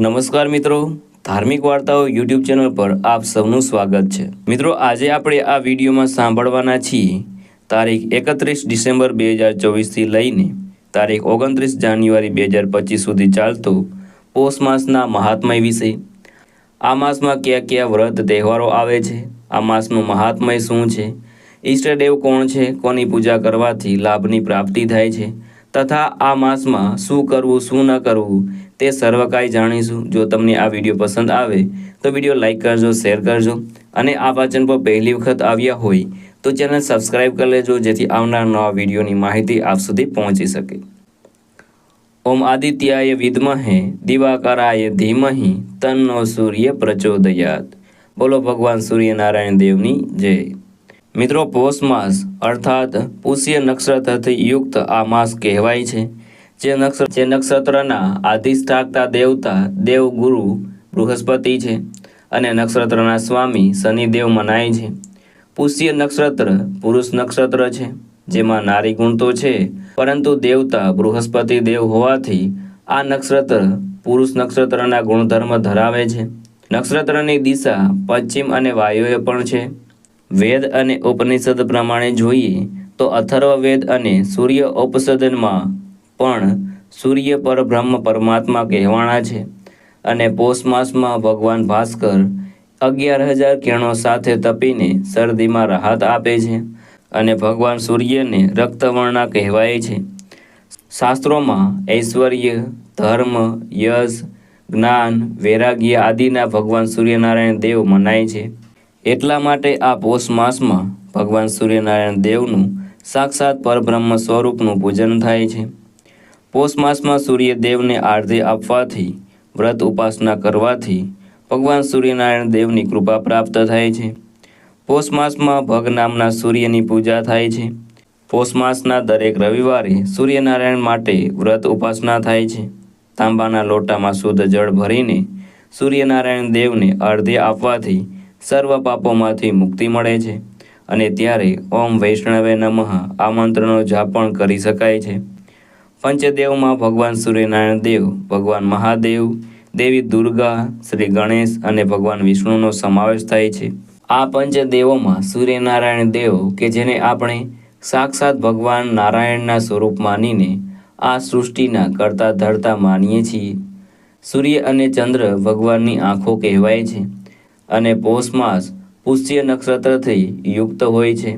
નમસ્કાર મિત્રો. ધાર્મિક વાર્તાઓ યુટ્યુબ ચેનલ પર આપ સૌનું સ્વાગત છે. મિત્રો, આજે આપણે આ વિડીયોમાં સાંભળવાના છીએ તારીખ એકત્રીસ ડિસેમ્બર બે હજાર ચોવીસથી લઈને તારીખ ઓગણત્રીસ જાન્યુઆરી બે હજાર પચીસ સુધી ચાલતો પોષ માસના મહાત્મય વિશે. આ માસમાં કયા કયા વ્રત તહેવારો આવે છે? આ માસનું મહાત્મય શું છે? ઈષ્ટદેવ કોણ છે? કોની પૂજા કરવાથી લાભની પ્રાપ્તિ થાય છે? તથા આ માસમાં શું કરવું, શું ન કરવું? તે સર્વકાય જાણીશું. જો તમને આ વીડિયો પસંદ આવે, તો વીડિયો લાઇક કરજો, શેર કરજો અને આ વાચન પર પહેલી વખત આવ્યા હોય, તો ચેનલ સબસ્ક્રાઈબ કરી લેજો, જેથી આવનાર નવા વિડીયોની માહિતી આપ સુધી પહોંચી શકે. ઓમ આદિત્યાય વિદ્મહે, દિવાકરાય ધીમહિ, તન્નો સૂર્ય પ્રચોદયાત. બોલો ભગવાન સૂર્યનારાયણ દેવની જય. મિત્રો, પોષ માસ અર્થાત પુષ્ય નક્ષત્રથી યુક્ત આ માસ કહેવાય છે. જે નક્ષ જે નક્ષત્રના આધિષ્ઠાતા દેવતા, દેવગુરુ બૃહસ્પતિ છે અને નક્ષત્રના સ્વામી શનિદેવ મનાય છે. પુષ્ય નક્ષત્ર પુરુષ નક્ષત્ર છે, જેમાં નારી ગુણ તો છે, પરંતુ દેવતા બૃહસ્પતિ દેવ હોવાથી આ નક્ષત્ર પુરુષ નક્ષત્રના ગુણધર્મ ધરાવે છે. નક્ષત્રની દિશા પશ્ચિમ અને વાયુએ પણ છે. વેદ અને ઉપનિષદ પ્રમાણે જોઈએ તો અથર્વ વેદ અને સૂર્ય ઉપસદનમાં પણ સૂર્ય પરબ્રહ્મ પરમાત્મા કહેવાણા છે અને પોષ માસમાં ભગવાન ભાસ્કર અગિયાર હજાર કિરણો સાથે તપીને શરદીમાં રાહત આપે છે અને ભગવાન સૂર્યને રક્તવર્ણા કહેવાય છે. શાસ્ત્રોમાં ઐશ્વર્ય, ધર્મ, યશ, જ્ઞાન, વૈરાગ્ય આદિના ભગવાન સૂર્યનારાયણ દેવ મનાય છે. એટલા માટે આ પોષ માસમાં ભગવાન સૂર્યનારાયણ દેવનું સાક્ષાત પરબ્રહ્મ સ્વરૂપનું પૂજન થાય છે. પોષ માસમાં સૂર્યદેવને આરતી આપવાથી, વ્રત ઉપાસના કરવાથી, ભગવાન સૂર્યનારાયણ દેવની કૃપા પ્રાપ્ત થાય છે. પોષ માસમાં ભગ નામના સૂર્યની પૂજા થાય છે. પોષ માસના દરેક રવિવારે સૂર્યનારાયણ માટે વ્રત ઉપાસના થાય છે. તાંબાના લોટામાં શુદ્ધ જળ ભરીને સૂર્યનારાયણ દેવને અર્ધ્ય આપવાથી સર્વ પાપોમાંથી મુક્તિ મળે છે. અને ત્યારે ઓમ વૈષ્ણવે નમઃ આ મંત્રનો જાપ કરી શકાય છે. પંચદેવમાં ભગવાન સૂર્યનારાયણ દેવ, ભગવાન મહાદેવ, દેવી દુર્ગા, શ્રી ગણેશ અને ભગવાન વિષ્ણુનો સમાવેશ થાય છે. આ પંચદેવોમાં સૂર્યનારાયણ દેવ, કે જેને આપણે સાક્ષાત ભગવાન નારાયણના સ્વરૂપ માનીને આ સૃષ્ટિના કરતા ધરતા માનીએ છીએ. સૂર્ય અને ચંદ્ર ભગવાનની આંખો કહેવાય છે અને પોષ માસ પુષ્ય નક્ષત્રથી યુક્ત હોય છે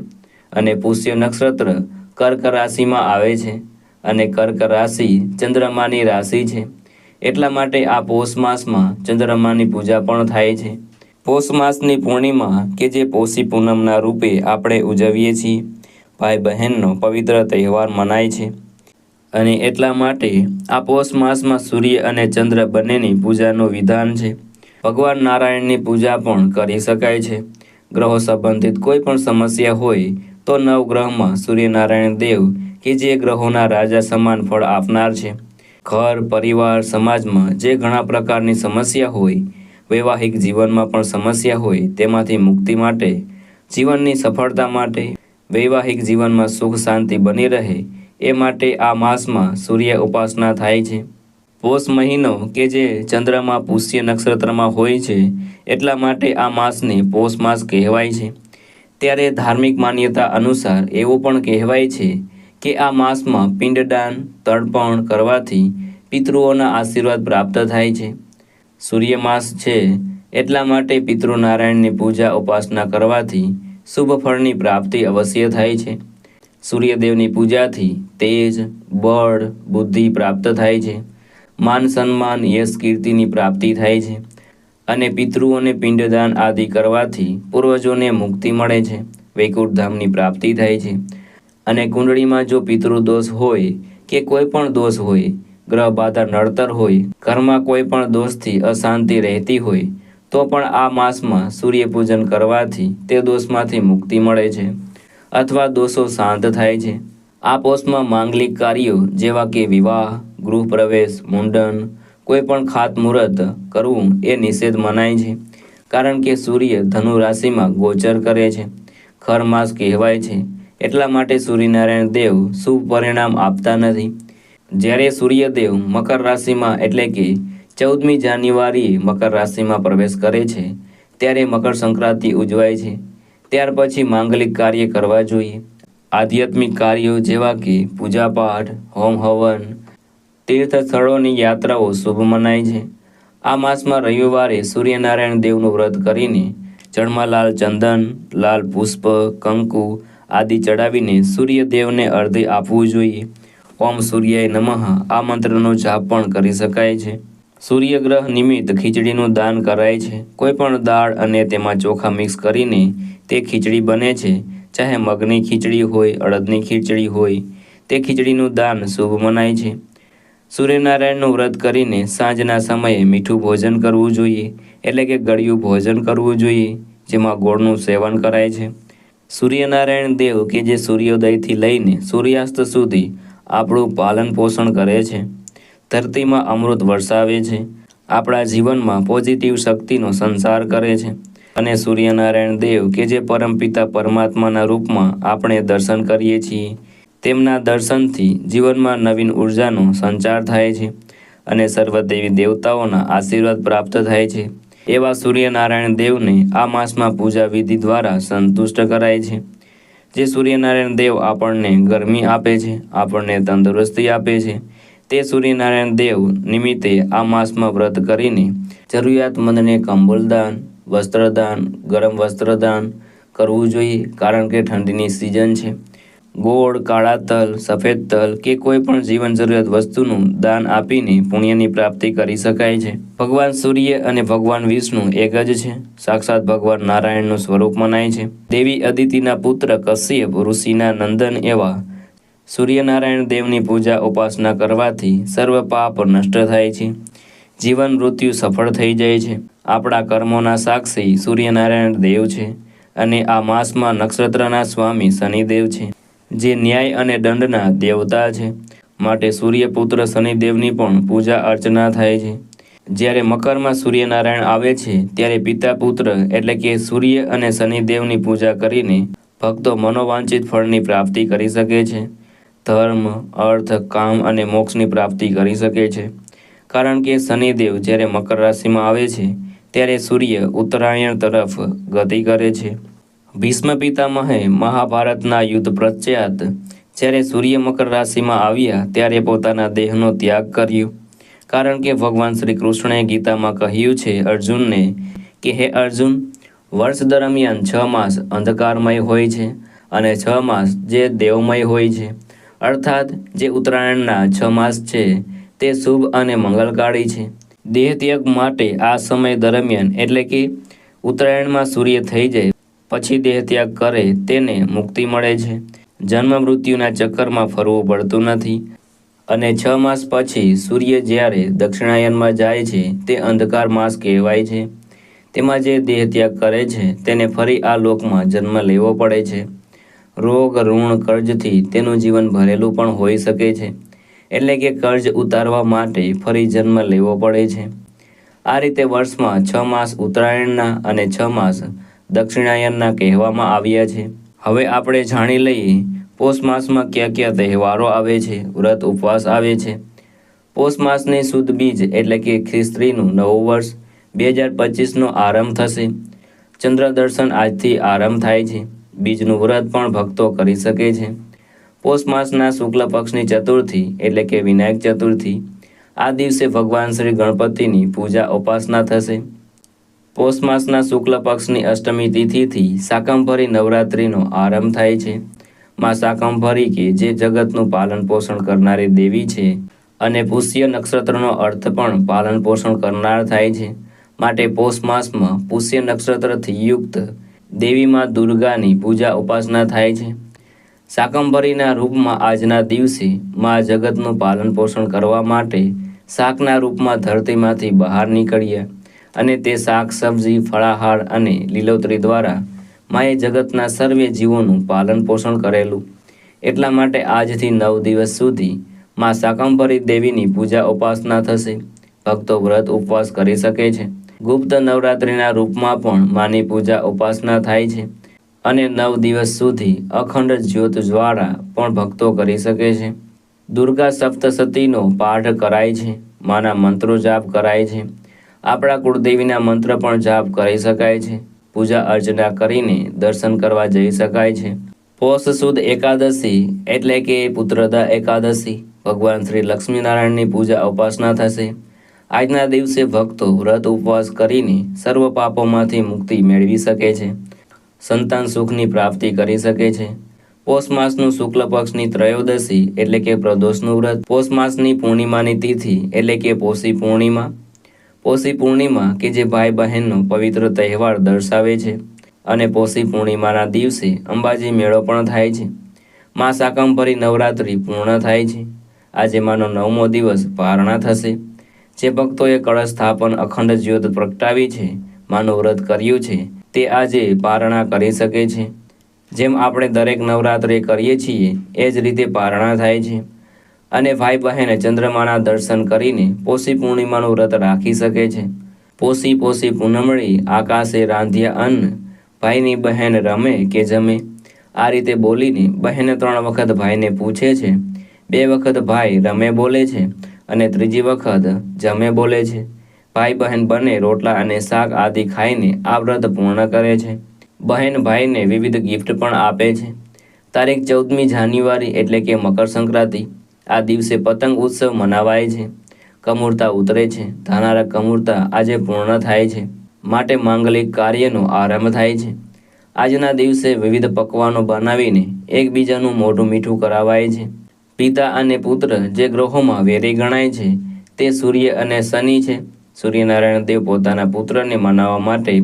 અને પુષ્ય નક્ષત્ર કર્ક રાશિમાં આવે છે. અને કર્ક રાશિ ચંદ્રમાની રાશિ છે. એટલા માટે આ પોષ માસમાં ચંદ્રમાની પૂજા પણ થાય છે. પોષ માસની પૂર્ણિમા કે જે પોષી પૂનમના રૂપે આપણે ઉજવીએ છીએ. ભાઈ બહેનનો પવિત્ર તહેવાર મનાય છે. અને એટલા માટે આ પોષ માસમાં સૂર્ય અને ચંદ્ર બંનેની પૂજાનું વિધાન છે. ભગવાન નારાયણની પૂજા પણ કરી શકાય છે. ગ્રહો સંબંધિત કોઈ પણ સમસ્યા હોય તો નવગ્રહમાં સૂર્યનારાયણ દેવ કે જે ગ્રહોના રાજા સમાન ફળ આપનાર છે. ઘર, પરિવાર, સમાજમાં જે ઘણા પ્રકારની સમસ્યા હોય, વૈવાહિક જીવનમાં પણ સમસ્યા હોય, તેમાંથી મુક્તિ માટે, જીવનની સફળતા માટે, વૈવાહિક જીવનમાં સુખ શાંતિ બની રહે, એ માટે આ માસમાં સૂર્ય ઉપાસના થાય છે. પોષ મહિનો કે જે ચંદ્રમાં પુષ્ય નક્ષત્રમાં હોય છે, એટલા માટે આ માસને પોષ માસ કહેવાય છે. ત્યારે ધાર્મિક માન્યતા અનુસાર એવું પણ કહેવાય છે કે આ માસમાં પિંડદાન તર્પણ કરવાથી પિતૃઓના આશીર્વાદ પ્રાપ્ત થાય છે. સૂર્ય માસ છે, એટલા માટે પિતૃનારાયણની પૂજા ઉપાસના કરવાથી શુભ ફળની પ્રાપ્તિ અવશ્ય થાય છે. સૂર્યદેવની પૂજાથી તેજ, બળ, બુદ્ધિ પ્રાપ્ત થાય છે. માન સન્માન, યશ કીર્તિની પ્રાપ્તિ થાય છે. અને પિતૃઓને પિંડદાન આદિ કરવાથી પૂર્વજોને મુક્તિ મળે છે. વૈકુંઠ પ્રાપ્તિ થાય છે. અને કુંડળીમાં જો પિતૃદોષ હોય કે કોઈ પણ દોષ હોય, ગ્રહ બાધા નડતર હોય ઘરમાં કોઈ પણ દોષથી અશાંતિ રહેતી હોય, તો પણ આ માસમાં સૂર્યપૂજન કરવાથી તે દોષમાંથી મુક્તિ મળે છે અથવા દોષો શાંત થાય છે. આ પોષમાં માંગલિક કાર્યો જેવા કે વિવાહ ગૃહ પ્રવેશ મુંડન કોઈ પણ ખાતમુહૂર્ત કરવું એ નિષેધ મનાય છે, કારણ કે સૂર્ય ધનુ રાશિમાં ગોચર કરે છે. ખર માસ કહેવાય છે. એટલા માટે સૂર્યનારાયણ દેવ શુભ પરિણામ આપતા નથી. જ્યારે સૂર્યદેવ મકર રાશિમાં એટલે કે ચૌદમી જાન્યુઆરીએ મકર રાશિમાં પ્રવેશ કરે છે, ત્યારે મકર સંક્રાંતિ ઉજવાય છે. ત્યાર પછી માંગલિક કાર્ય કરવા જોઈએ. આધ્યાત્મિક કાર્યો જેવા કે પૂજાપાઠ, હોમ હવન તીર્થ સ્થળોની યાત્રાઓ શુભ મનાય છે. આ માસમાં રવિવારે સૂર્યનારાયણ દેવનું વ્રત કરીને જળમાં લાલ ચંદન, લાલ પુષ્પ, કંકુ આદિ ચડાવીને સૂર્યદેવને અર્ધે આપવું જોઈએ. ઓમ સૂર્યાય નમઃ. આ મંત્રનો જાપ પણ કરી શકાય છે. સૂર્યગ્રહ નિમિત્ત ખીચડીનું દાન કરાય છે. કોઈ પણ દાળ અને તેમાં ચોખા મિક્સ કરીને તે ખીચડી બને છે. ચાહે મગની ખીચડી હોય, અડદની ખીચડી હોય, તે ખીચડીનું દાન શુભ મનાય છે. સૂર્યનારાયણનું વ્રત કરીને સાંજના સમયે મીઠું ભોજન કરવું જોઈએ. એટલે કે ગળ્યું ભોજન કરવું જોઈએ, જેમાં ગોળનું સેવન કરાય છે. સૂર્યનારાયણ દેવ કે જે સૂર્યોદયથી લઈને સૂર્યાસ્ત સુધી આપણું પાલન પોષણ કરે છે. ધરતીમાં અમૃત વરસાવે છે. આપણા જીવનમાં પોઝિટિવ શક્તિનો સંસાર કરે છે. અને સૂર્યનારાયણ દેવ કે જે પરમપિતા પરમાત્માના રૂપમાં આપણે દર્શન કરીએ છીએ, તેમના દર્શનથી જીવનમાં નવીન ઉર્જાનો સંચાર થાય છે અને સર્વદેવી દેવતાઓના આશીર્વાદ પ્રાપ્ત થાય છે. એવા સૂર્યનારાયણ દેવને આ માસમાં પૂજા વિધિ દ્વારા સંતુષ્ટ કરાય છે. જે સૂર્યનારાયણ દેવ આપણને ગરમી આપે છે, આપણને તંદુરસ્તી આપે છે, તે સૂર્યનારાયણ દેવ નિમિત્તે આ માસમાં વ્રત કરીને જરૂરિયાતમંદને કંબલદાન, વસ્ત્રદાન, ગરમ વસ્ત્રદાન કરવું જોઈએ, કારણ કે ઠંડીની સિઝન છે. ગોળ, કાળા તલ, સફેદ તલ કે કોઈ પણ જીવન જરૂરિયાત વસ્તુનું દાન આપીને પુણ્યની પ્રાપ્તિ કરી શકાય છે. ભગવાન સૂર્ય અને ભગવાન વિષ્ણુ એક જ છે. સાક્ષાત ભગવાન નારાયણનું સ્વરૂપ મનાય છે. દેવી અદિતિના પુત્ર કશ્યપ, ઋષિના નંદન એવા સૂર્યનારાયણ દેવની પૂજા ઉપાસના કરવાથી સર્વ પાપ નષ્ટ થાય છે. જીવન મૃત્યુ સફળ થઈ જાય છે. આપણા કર્મોના સાક્ષી સૂર્યનારાયણ દેવ છે અને આ માસમાં નક્ષત્રના સ્વામી શનિદેવ છે. જે ન્યાય અને દંડના દેવતા છે. માટે સૂર્યપુત્ર શનિદેવની પણ પૂજા અર્ચના થાય છે. જ્યારે મકરમાં સૂર્યનારાયણ આવે છે, ત્યારે પિતા પુત્ર એટલે કે સૂર્ય અને શનિદેવની પૂજા કરીને ભક્તો મનોવાંછિત ફળની પ્રાપ્તિ કરી શકે છે. ધર્મ, અર્થ, કામ અને મોક્ષની પ્રાપ્તિ કરી શકે છે. કારણ કે શનિદેવ જ્યારે મકર રાશિમાં આવે છે, ત્યારે સૂર્ય ઉત્તરાયણ તરફ ગતિ કરે છે. ભીષ્મ પિતામહે મહાભારતના યુદ્ધ પ્રત્યાત જ્યારે સૂર્ય મકર રાશિમાં આવ્યા ત્યારે પોતાના દેહનો ત્યાગ કર્યો. કારણ કે ભગવાન શ્રી કૃષ્ણએ ગીતામાં કહ્યું છે અર્જુનને કે, હે અર્જુન, વર્ષ દરમિયાન છ માસ અંધકારમય હોય છે અને છ માસ જે દેવમય હોય છે. અર્થાત જે ઉત્તરાયણના છ માસ છે તે શુભ અને મંગલકારી છે. દેહ ત્યાગ માટે આ સમય દરમિયાન એટલે કે ઉત્તરાયણમાં સૂર્ય થઈ જાય પછી દેહ ત્યાગ કરે તેને મુક્તિ મળે છે. જન્મ મૃત્યુના ચક્કરમાં ફરવું પડતું નથી. અને છ માસ પછી સૂર્ય જ્યારે દક્ષિણાયનમાં જાય છે, તે અંધકાર માસ કહેવાય છે. તેમાં જે દેહ ત્યાગ કરે છે, તેને ફરી આ લોકમાં જન્મ લેવો પડે છે. રોગ, ઋણ, કર્જથી તેનું જીવન ભરેલું પણ હોઈ શકે છે. એટલે કે કર્જ ઉતારવા માટે ફરી જન્મ લેવો પડે છે. આ રીતે વર્ષમાં છ માસ ઉત્તરાયણના અને છ માસ દક્ષિણાયનના કહેવામાં આવ્યા છે. હવે આપણે જાણી લઈએ, પોષ માસમાં કયા કયા તહેવારો આવે છે, વ્રત ઉપવાસ આવે છે. પોષ માસની શુદ્ધ બીજ એટલે કે ખ્રિસ્ત્રીનું નવું વર્ષ બે હજાર પચીસનો આરંભ થશે. ચંદ્ર દર્શન આજથી આરંભ થાય છે. બીજનું વ્રત પણ ભક્તો કરી શકે છે. પોષ માસના શુક્લ પક્ષની ચતુર્થી એટલે કે વિનાયક ચતુર્થી. આ દિવસે ભગવાન શ્રી ગણપતિની પૂજા ઉપાસના થશે. પોષ માસના શુક્લ પક્ષની અષ્ટમી તિથિથી શાકંભરી નવરાત્રિનો આરંભ થાય છે. માં શાકંભરી કે જે જગતનું પાલન પોષણ કરનારી દેવી છે અને પુષ્ય નક્ષત્રનો અર્થ પણ પાલન પોષણ કરનાર થાય છે. માટે પોષ માસમાં પુષ્ય નક્ષત્રથી યુક્ત દેવી માં દુર્ગાની પૂજા ઉપાસના થાય છે. શાકંભરીના રૂપમાં આજના દિવસે માં જગતનું પાલન પોષણ કરવા માટે શાકના રૂપમાં ધરતીમાંથી બહાર નીકળ્યા અને તે શાક, સબ્જી, ફળાહાર અને લીલોતરી દ્વારા માએ જગતના સર્વે જીવોનું પાલન પોષણ કરેલું. એટલા માટે આજથી નવ દિવસ સુધી માં શાકંભરી દેવીની પૂજા ઉપાસના થશે. ભક્તો વ્રત ઉપવાસ કરી શકે છે. ગુપ્ત નવરાત્રિના રૂપમાં પણ માની પૂજા ઉપાસના થાય છે. અને નવ દિવસ સુધી અખંડ જ્યોત જ્વાળા પણ ભક્તો કરી શકે છે. દુર્ગા સપ્તસતીનો પાઠ કરાય છે. માના મંત્રો જાપ કરાય છે. આપણા કુળદેવીના મંત્ર પણ જાપ કરી શકાય છે. પૂજા અર્ચના કરીને દર્શન કરવા જઈ શકાય છે. પોષ સુદ એકાદશી એટલે કે પુત્રદા એકાદશી. ભગવાન શ્રી લક્ષ્મીનારાયણની પૂજા ઉપાસના થશે. આજના દિવસે ભક્તો વ્રત ઉપવાસ કરીને સર્વ પાપોમાંથી મુક્તિ મેળવી શકે છે. સંતાન સુખની પ્રાપ્તિ કરી શકે છે. પોષ માસનું શુક્લ પક્ષની ત્રયોદશી એટલે કે પ્રદોષનું વ્રત. પોષ માસની પૂર્ણિમાની તિથિ એટલે કે પોષી પૂર્ણિમા. પોષી પૂર્ણિમા, કે જે ભાઈ બહેનનો પવિત્ર તહેવાર દર્શાવે છે અને પોષી પૂર્ણિમાના દિવસે અંબાજી મેળો પણ થાય છે. મા શાકંભરી નવરાત્રિ પૂર્ણ થાય છે. આજે માનો નવમો દિવસ પારણા થશે. જે ભક્તોએ કળશ સ્થાપન અખંડ જ્યોત પ્રગટાવી છે, માનું વ્રત કર્યું છે, તે આજે પારણા કરી શકે છે. જેમ આપણે દરેક નવરાત્રે કરીએ છીએ, એ જ રીતે પારણા થાય છે. અને ભાઈ બહેને ચંદ્રમાના દર્શન કરીને પોષી પૂર્ણિમાનું વ્રત રાખી શકે છે. પોષી પોષી પૂનમળી આકાશે રાંધ્યા અન્ન. ભાઈની બહેન રમે કે જમે. આ રીતે બોલીને બહેને ત્રણ વખત ભાઈને પૂછે છે. બે વખત ભાઈ રમે બોલે છે અને ત્રીજી વખત જમે બોલે છે. ભાઈ બહેન બંને રોટલા અને શાક આદિ ખાઈને આ વ્રત પૂર્ણ કરે છે. બહેન ભાઈને વિવિધ ગિફ્ટ પણ આપે છે. તારીખ ચૌદમી જાન્યુઆરી એટલે કે મકર સંક્રાંતિ આ દિવસે પતંગ ઉત્સવ મનાવાય છે. કમૂરતા ઉતરે છે. ધાનારા કમૂરતા આજે પૂર્ણ થાય છે. માટે માંગલિક કાર્યનો આરંભ થાય છે. આજના દિવસે વિવિધ પકવાનો બનાવીને એકબીજાનું મોઢું મીઠું કરાવાય છે. પિતા અને પુત્ર જે ગ્રહોમાં વેરી ગણાય છે, તે સૂર્ય અને શનિ છે. સૂર્યનારાયણ દેવ પોતાના પુત્રને મનાવવા માટે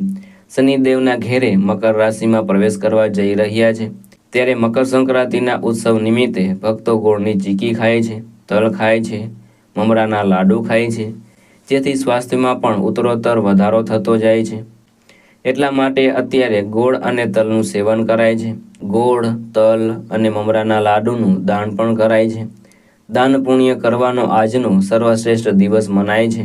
શનિદેવના ઘેરે મકર રાશિમાં પ્રવેશ કરવા જઈ રહ્યા છે. ત્યારે મકર સંક્રાંતિના ઉત્સવ નિમિત્તે ભક્તો ગોળની ચીકી ખાય છે, તલ ખાય છે, મમરાના લાડુ ખાય છે, જેથી સ્વાસ્થ્યમાં પણ ઉત્તરોત્તર વધારો થતો જાય છે. એટલા માટે અત્યારે ગોળ અને તલનું સેવન કરાય છે. ગોળ, તલ અને મમરાના લાડુનું દાન પણ કરાય છે. દાન પુણ્ય કરવાનો આજનો સર્વશ્રેષ્ઠ દિવસ મનાય છે.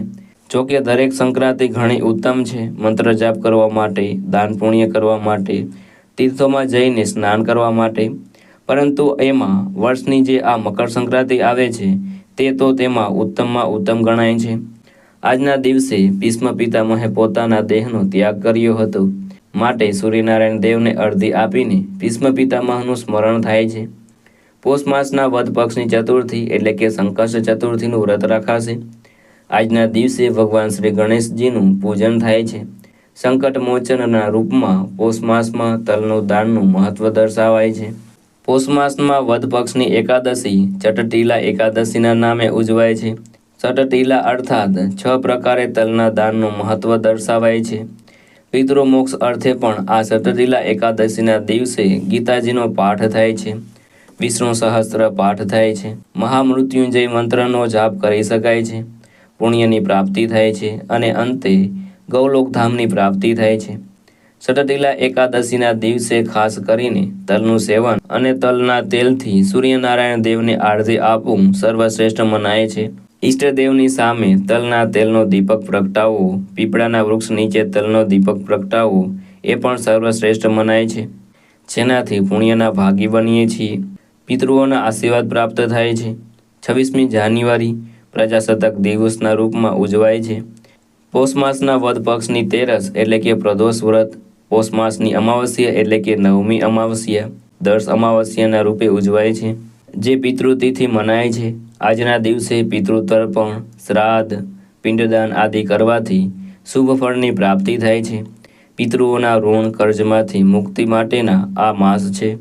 જોકે દરેક સંક્રાંતિ ઘણી ઉત્તમ છે. મંત્ર જાપ કરવા માટે, દાન પુણ્ય કરવા માટે તીર્થોમાં જઈને સ્નાન કરવા માટે. પરંતુ એમાં વર્ષની જે આ મકર સંક્રાંતિ આવે છે, તે તો તેમાં ઉત્તમમાં ઉત્તમ ગણાય છે. આજના દિવસે ભીષ્મ પિતામહે પોતાના દેહનો ત્યાગ કર્યો હતો. માટે સૂર્યનારાયણ દેવને અડધી આપીને ભીષ્મ પિતામહનું સ્મરણ થાય છે. પોષ માસના વધ પક્ષની ચતુર્થી એટલે કે સંકષ્ટ ચતુર્થીનું વ્રત રખાશે. આજના દિવસે ભગવાન શ્રી ગણેશજીનું પૂજન થાય છે. સંકટ મોચનના રૂપમાં પોષ માસમાં તલનું દાનનું મહત્વ દર્શાવાય છે. પોષ માસમાં વદ પક્ષની એકાદશી ચટટીલા એકાદશીના નામે ઉજવાય છે. ચટટીલા અર્થાત છ પ્રકારે તલના દાનનું મહત્વ દર્શાવાય છે. પિતૃમોક્ષ અર્થે પણ આ ચટટીલા એકાદશીના દિવસે ગીતાજીનો પાઠ થાય છે. વિષ્ણુ સહસ્ત્ર પાઠ થાય છે. મહામૃત્યુંજય મંત્રનો જાપ કરી શકાય છે. પુણ્યની પ્રાપ્તિ થાય છે અને અંતે ગૌલોકધામની પ્રાપ્તિ થાય છે. સટટીલા એકાદશીના દિવસે ખાસ કરીને તલનું સેવન અને તલના તેલથી સૂર્યનારાયણ દેવને આરતી આપવું સર્વશ્રેષ્ઠ મનાય છે. ઈષ્ટદેવની સામે તલના તેલનો દીપક પ્રગટાવવો, પીપળાના વૃક્ષ નીચે તલનો દીપક પ્રગટાવવો એ પણ સર્વશ્રેષ્ઠ મનાય છે. જેનાથી પુણ્યના ભાગી બનીએ છીએ. પિતૃઓના આશીર્વાદ પ્રાપ્ત થાય છે. છવ્વીસમી જાન્યુઆરી પ્રજાસત્તાક દિવસના રૂપમાં ઉજવાય છે. પોષ વધ પક્ષની તેરસ એટલે કે પ્રદોષ વ્રત પોષમાસની અમાવસ્યા એટલે કે નવમી અમાવસ્યા, દસ અમાવસ્યાના રૂપે ઉજવાય છે, જે પિતૃતિથિ મનાય છે. આજના દિવસે પિતૃતર્પણ, શ્રાદ્ધ, પિંડદાન આદિ કરવાથી શુભ ફળની પ્રાપ્તિ થાય છે. પિતૃઓના ઋણ કર્જમાંથી મુક્તિ માટેના આ માસ છે.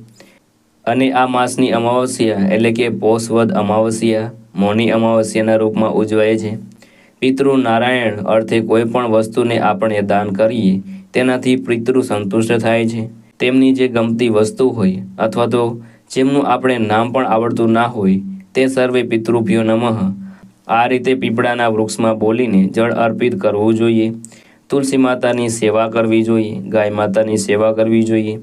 અને આ માસની અમાવસ્યા એટલે કે પોષવદ અમાવસ્યા, મૌની અમાવસ્યાના રૂપમાં ઉજવાય છે. પિતૃ નારાયણ અર્થે કોઈ પણ વસ્તુને આપણે દાન કરીએ, તેનાથી પિતૃ સંતુષ્ટ થાય છે. તેમની જે ગમતી વસ્તુ હોય અથવા તો જેમનું આપણે નામ પણ આવડતું ના હોય, તે સર્વે પિતૃભ્યો નમઃ. આ રીતે પીપળાના વૃક્ષમાં બોલીને જળ અર્પિત કરવું જોઈએ. તુલસી માતાની સેવા કરવી જોઈએ, ગાય માતાની સેવા કરવી જોઈએ.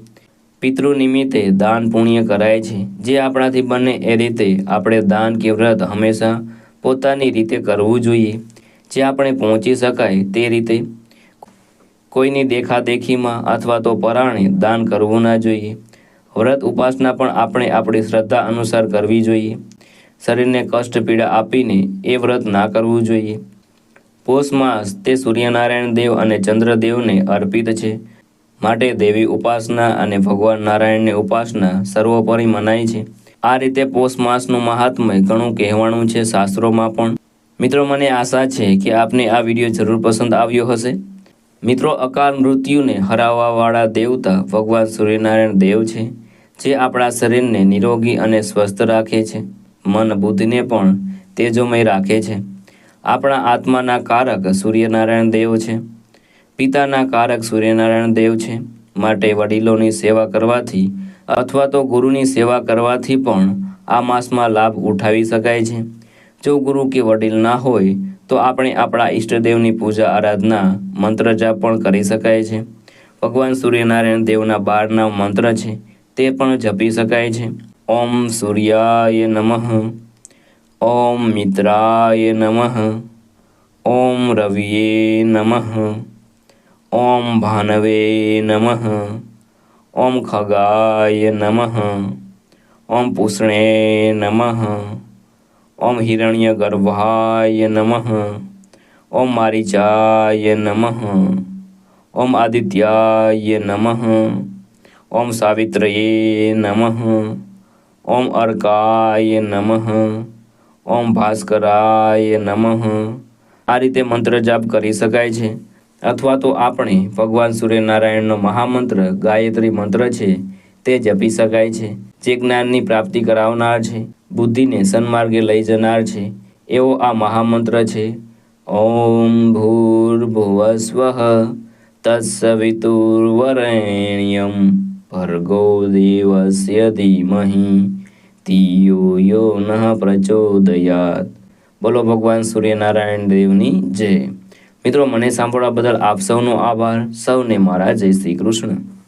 પિતૃ નિમિત્તે દાન પુણ્ય કરાય છે. જે આપણાથી બને એ રીતે આપણે દાન કે વ્રત હંમેશા પોતાની રીતે કરવું જોઈએ. જે આપણે પહોંચી શકાય તે રીતે કોઈની દેખાદેખીમાં અથવા તો પરાણે દાન કરવું ના જોઈએ. વ્રત ઉપાસના પણ આપણે આપણી શ્રદ્ધા અનુસાર કરવી જોઈએ. શરીરને કષ્ટ પીડા આપીને એ વ્રત ના કરવું જોઈએ. પોષ માસ તે સૂર્યનારાયણ દેવ અને ચંદ્રદેવને અર્પિત છે. માટે દેવી ઉપાસના અને ભગવાન નારાયણની ઉપાસના સર્વોપરી મનાય છે. આ રીતે પોષ માસનું મહાત્મય ઘણું કહેવાનું છે શાસ્ત્રોમાં પણ. મિત્રો, મને આશા છે કે આપને આ વીડિયો જરૂર પસંદ આવ્યો હશે. મિત્રો, અકાલ મૃત્યુને હરાવવાવાળા દેવતા ભગવાન સૂર્યનારાયણ દેવ છે, જે આપણા શરીરને નિરોગી અને સ્વસ્થ રાખે છે. મન બુદ્ધિને પણ તેજોમય રાખે છે. આપણા આત્માના કારક સૂર્યનારાયણ દેવ છે. પિતાના કારક સૂર્યનારાયણ દેવ છે. માટે વડીલોની સેવા કરવાથી અથવા તો ગુરુની સેવા કરવાથી પણ આ માસમાં લાભ ઉઠાવી શકાય છે. જો ગુરુ કે વડીલ ના હોય, તો આપણે આપણા ઈષ્ટદેવની પૂજા આરાધના મંત્ર જાપ પણ કરી શકાય છે. ભગવાન સૂર્યનારાયણ દેવના બારના મંત્ર છે, તે પણ જપી શકાય છે. ઓમ સૂર્યાય નમઃ. ઓમ મિત્રાય નમઃ. ઓમ રવિયે નમઃ. ઓમ ભાનવે નમઃ. ઓમ ખગાય નમઃ. ઓમ પૂષણે નમઃ. ઓમ હિરણ્ય ગર્ભાય નમઃ. ઓમ મારીચાય નમઃ. ઓમ આદિત્યાય નમઃ. ઓમ સાવિત્રયે નમઃ. ઓમ અર્કાય નમઃ. ઓમ ભાસ્કરાય નમઃ. આ રીતે મંત્ર જાપ કરી શકાય છે. અથવા તો આપણે ભગવાન સૂર્યનારાયણનો મહામંત્ર, ગાયત્રી મંત્ર છે તે જપી શકાય છે, જે જ્ઞાનની પ્રાપ્તિ કરાવનાર છે. બુદ્ધિને સન્માર્ગે લઈ જનાર છે. એવો આ મહામંત્ર છે. ઓમ ભૂર્ભુવસ્વ તત્સવિતુર્વરેણ્યમ ભર્ગો દેવસ્ય ધીમહી તિયો યો નઃ પ્રચોદયાત. બોલો ભગવાન સૂર્યનારાયણ દેવની જય. મિત્રો, મને સાંભળવા બદલ આપ સૌનો આભાર. સૌને મારા જય શ્રી કૃષ્ણ.